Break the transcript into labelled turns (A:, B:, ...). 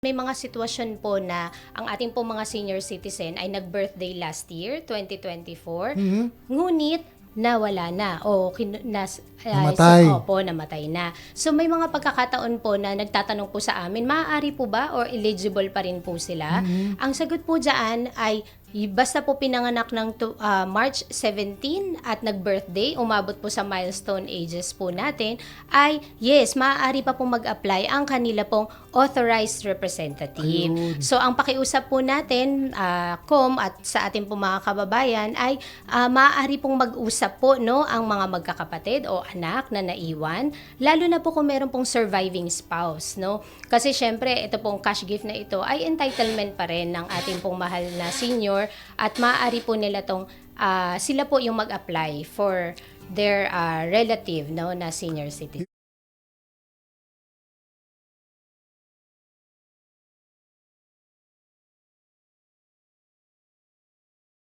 A: May mga sitwasyon po na ang ating po mga senior citizen ay nag-birthday last year, 2024.
B: Mhm.
A: Ngunit nawala na o kin- nas, ah,
B: Namatay.
A: so- opo, namatay na. So may mga pagkakataon po na nagtatanong po sa amin, maaari po ba or eligible pa rin po sila? Ang sagot po dyan ay basta po pinanganak ng ah, March 17 at nag-birthday, umabot po sa milestone ages po natin, ay yes, maaari pa po mag-apply ang kanila pong authorized representative.
B: Ayun.
A: So ang pakiusap po natin, ah, COM at sa ating po mga kababayan ay ah, maaari pong mag-usap po no ang mga magkakapatid o anak na naiwan, lalo na po kung meron pong surviving spouse, no? Kasi syempre ito pong cash gift na ito ay entitlement pa rin ng ating pong mahal na senior at maaari po nila tong ah, sila po yung mag-apply for their ah, relative no na senior citizen.